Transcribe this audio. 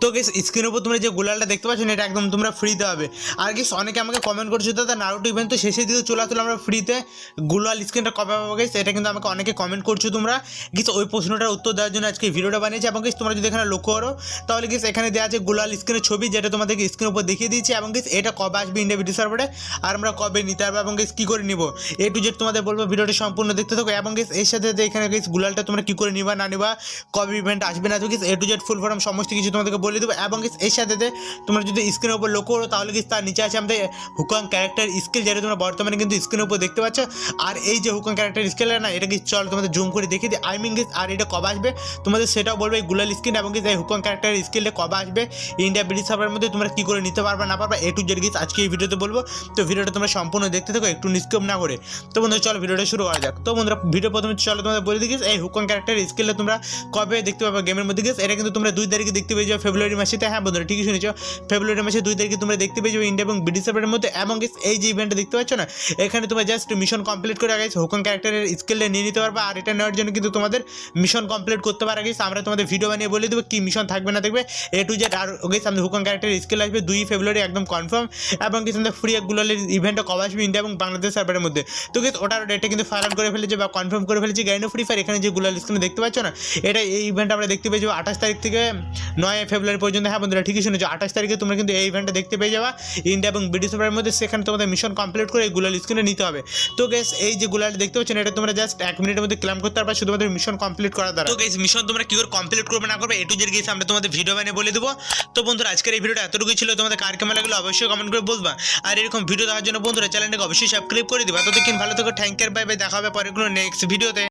তো গেস স্ক্রিনের উপর তোমরা যে গুলালটা দেখতে পাচ্ছ এটা একদম তোমরা ফ্রিতে হবে। আর গেস অনেকে আমাকে কমেন্ট করছ দাদা নারুটো ইভেন্ট তো শেষের দিকে চলে আসলো, আমরা ফ্রিতে গুলাল স্ক্রিনটা কবে পাবো? গেস এটা কিন্তু আমাকে অনেকে কমেন্ট করছ তোমরা। গেস ওই প্রশ্নটার উত্তর দেওয়ার জন্য আজকে ভিডিওটা বানিয়েছি। এবং গেস তোমরা যদি এখানে লক্ষ্য করো, তাহলে গেস এখানে দেওয়া আছে গুলাল স্ক্রিনের ছবি, যেটা তোমাদেরকে স্ক্রিনের উপর দেখিয়ে দিয়েছি। এবং গেস এটা কবে আসবে ইন্ডিয়া ভিডিও সার্ভারে আর আমরা কবে নিতে পারব এবং গেস কী করে নিব? এ টু জেড তোমাদের বলব, ভিডিওটা সম্পূর্ণ দেখতে থাকো। এবং গেস এর সাথে সাথে এখানে গেস গুলালটা তোমরা কী করে নিবা, না নিবা, কবে ইভেন্ট আসবে না তো guess A to Z full form সমস্ত কিছু তোমাদেরকে বলে দেবো এবং এর সাথে তোমরা যদি স্ক্রিনের উপর লক্ষ্য করো, তাহলে গেস তার নিচে আছে আমাদের হুকং ক্যারেক্টার স্কিল যেটা তোমরা বর্তমানে কিন্তু স্ক্রিনের উপর দেখতে পাচ্ছ। আর এই যে হুকং ক্যারেক্টার স্কিল না, এটা কি চল তোমাদের জুম করে দেখিয়ে দিই। আই মিন আর এটা কবে আসবে? তোমাদের সেটাও বলবে গুলাল স্ক্রিন এবং এই হুকং ক্যারেক্টার স্কিলটা কবে আসবে? ইন্ডিয়া ব্রিটিশ সার্ভারের মধ্যে তোমরা কী করে নিতে পারবে, না পারবে এ টু জেড গেস আজকে এই ভিডিওতে বলব। তো ভিডিওটা তোমরা সম্পূর্ণ দেখতে থাকো, একটু নিষ্কম না করে। তো বন্ধুরা, চলো ভিডিওটা শুরু করা যাক। তো বন্ধুরা, ভিডিও প্রথমে চলো তোমাদের বলে দিই এই হুকং ক্যারেক্টার স্কিলটা তোমরা কবে দেখতে পাবে গেমের মধ্যে গেস এটা কিন্তু তোমরা দুই তারিখে দেখতে পেয়ে যাও ফেব্রুয়ারি মাসেতে হ্যাঁ বন্ধুরা, ঠিকই শুনেছো। ফেব্রুয়ারি মাসে দুই তারিখে তোমরা দেখতে পেয়ে যাবে ইন্ডিয়া এবং ব্রিটিশ সার্ভারের মধ্যে, এবং এই যে ইভেন্টটা দেখতে পাচ্ছ না, এখানে তোমরা জাস্ট মিশন কমপ্লিট করে গেছে হুকং ক্যারেক্টারের স্কিলটা নিয়ে নিতে পারবে, আর এটা নেওয়ার জন্য কিন্তু তোমাদের মিশন কমপ্লিট করতে পারা গেছে আমরা তোমাদের ভিডিও বানিয়ে বলে দেবো কি মিশন থাকবে, না থাকবে এ টু জেড আর গেছে আমাদের হুকং ক্যারেক্টারের স্কিল আসবে দুই ফেব্রুয়ারি একদম কনফার্ম এবং কিছু আমাদের ফ্রি গুলালের ইভেন্টটা কবে আসবে ইন্ডিয়া এবং বাংলাদেশ সার্ভারের মধ্যে। তো গেছে ওটার ডেটটা কিন্তু ফাইনাল করে ফেলেছে, বা কনফার্ম করে ফেলেছে গাইনো ফ্রি ফায়ার এখানে যে গুলাল স্ক্রিনে দেখতে পাচ্ছ না, এটা এই ইভেন্ট আমরা দেখতে পেয়ে যাব আঠাশ তারিখ থেকে নয় ফেব্রুয়ারি পর্যন্ত হ্যাঁ বন্ধুরা, ঠিকই শুনেছো। আঠাশ তারিখে তোমরা কিন্তু এই ইভেন্টটা দেখতে পেয়ে যাবা। ইন্ডিয়া এবং ব্রিটিশ সার্ভারের মধ্যে সেখানে তোমাদের মিশন কমপ্লিট করে এই গুলাল স্ক্রিনে নিতে হবে। তো গেস এই যে গুলালটা দেখতে পাচ্ছ না এটা তোমরা জাস্ট এক মিনিটের মধ্যে ক্লাম করতে পারবে, শুধুমাত্র মিশন কমপ্লিট করার দ্বারা। তো গেস মিশন তোমরা কি করে কমপ্লিট করবে, না করবে এ টু জেড গেস আমরা তোমাদের ভিডিও বানিয়ে বলে দেবো। তো বন্ধুরা, আজকের এই ভিডিওটা এতটুকুই ছিল। তোমাদের কার কেমন লাগল অবশ্যই কমেন্ট করে বলবা। আর এরকম ভিডিও দেওয়ার জন্য বন্ধুরা চ্যানেলটাকে অবশ্যই সাবস্ক্রাইব করে দিবা। ততক্ষণ ভালো থেকো থ্যাংক ইউ বাই বাই দেখা হবে পরে কোনো নেক্সট ভিডিওতে